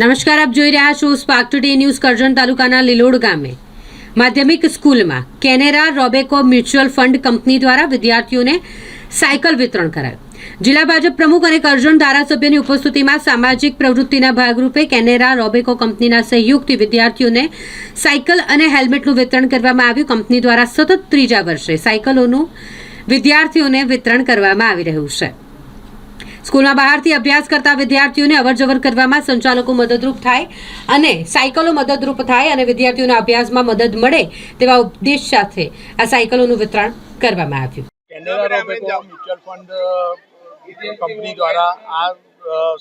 નમસ્કાર, આપ જોઈ રહ્યા છો સ્પાર્ક ટુડે ન્યૂઝ કરજણ તાલુકાના લીલોડ ગામે. માધ્યમિક સ્કૂલમાં Canara Robeco mutual fund company દ્વારા વિદ્યાર્થીઓને સાયકલ વિતરણ કરાયું. જિલ્લા ભાજપ પ્રમુખ અને કરજણ ધારાસભ્યની ઉપસ્થિતિમાં સામાજિક પ્રવૃત્તિના ભાગરૂપે કેનેરા રોબેકો કંપનીના સહયોગથી વિદ્યાર્થીઓને સાયકલ અને હેલ્મેટનું વિતરણ કરવામાં આવ્યું. કંપની દ્વારા સતત ત્રીજા વર્ષે સાયકલોનું વિદ્યાર્થીઓને વિતરણ કરવામાં આવી રહ્યું છે. સ્કૂલમાં બહારથી અભ્યાસ કરતા વિદ્યાર્થીઓને અવરજવર કરવામાં સંચાલકો મદદરૂપ થાય અને સાયકલો મદદરૂપ થાય અને વિદ્યાર્થીઓના અભ્યાસમાં મદદ મળે તેવા ઉપદેશ સાથે આ સાયકલોનું વિતરણ કરવામાં આવ્યું. મ્યુચ્યુઅલ ફંડ કંપની દ્વારા આ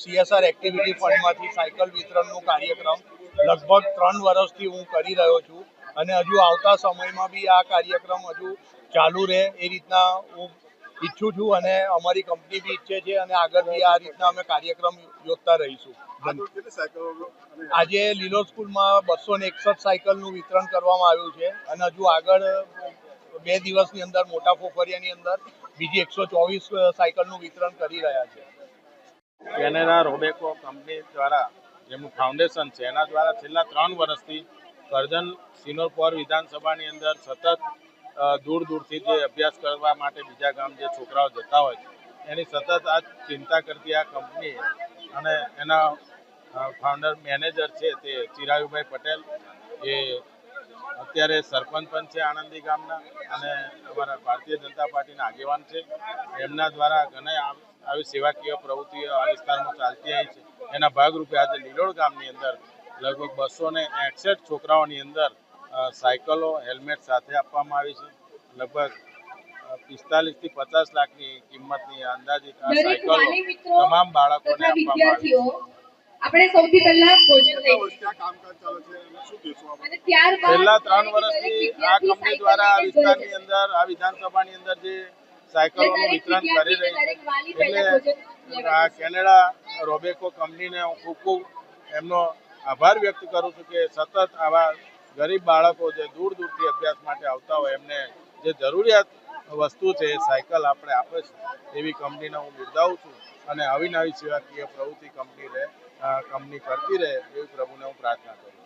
સીએસઆર એક્ટિવિટી ફંડમાંથી સાયકલ વિતરણનો કાર્યક્રમ લગભગ ત્રણ વર્ષથી હું કરી રહ્યો છું. અને હજુ આવતા સમયમાં બી આ કાર્યક્રમ હજુ ચાલુ રહે એ રીતના હું ઈચ્છું છું અને અમારી કંપની બી ઈચ્છે છે અને આગળ બી આ રીતના અમે કાર્યક્રમ યોજતા રહીશું. આજે લીલો સ્કૂલમાં બસો ને એકસઠ સાયકલનું વિતરણ કરવામાં આવ્યું છે અને હજુ આગળ બે દિવસની અંદર મોટા પોખરિયાની અંદર બીજી એકસો ચોવીસ સાયકલનું વિતરણ કરી રહ્યા છે. કેનેરા રોબેકો કંપની દ્વારા જેમનું ફાઉન્ડેશન છે એના દ્વારા છેલ્લા ત્રણ વર્ષથી કરજણ સિનોરપોર વિધાનસભાની અંદર સતત દૂર દૂરથી જે અભ્યાસ કરવા માટે બીજા ગામ જે છોકરાઓ જતા હોય છે, એની સતત આ ચિંતા કરતી આ કંપની અને એના ફાઉન્ડર મેનેજર છે તે ચિરાયુભાઈ પટેલ, એ અત્યારે સરપંચ પણ છે આણંદી ગામના અને અમારા ભારતીય જનતા પાર્ટીના આગેવાન છે. એમના દ્વારા ઘણા આવી સેવાકીય પ્રવૃત્તિઓ આ વિસ્તારમાં ચાલતી આવી છે. એના ભાગરૂપે આજે લીલોડ ગામની અંદર લગભગ બસો ને એકસઠ છોકરાઓની અંદર સાયકલો હેલ્મેટ સાથે આપવામાં આવી છે. લગભગ પિસ્તાલીસથી પચાસ લાખની કિંમતની અંદાજિત સાયકલો તમામ બાળકોને આપવામાં આવી છે. આપણે સૌથી પહેલા ભોજન છેલ્લા ત્રણ વર્ષથી આ કંપની દ્વારા આ વિસ્તારની અંદર આ વિધાનસભાની અંદર જે સાયકલોનું વિતરણ કરી રહી છે. એટલે આ કેનેડા રોબેકો કંપનીને હું ખૂબ ખૂબ એમનો આભાર વ્યક્ત કરું છું કે સતત આવા ગરીબ બાળકો જે દૂર દૂરથી અભ્યાસ માટે આવતા હોય, એમને જે જરૂરિયાત વસ્તુ છે, એ સાયકલ આપણે આપે છે. એવી કંપનીને હું બિરદાવું છું અને આવી નવી સેવાકીય પ્રવૃત્તિ કંપની રહે કંપની કરતી રહે, એવી પ્રભુને હું પ્રાર્થના કરું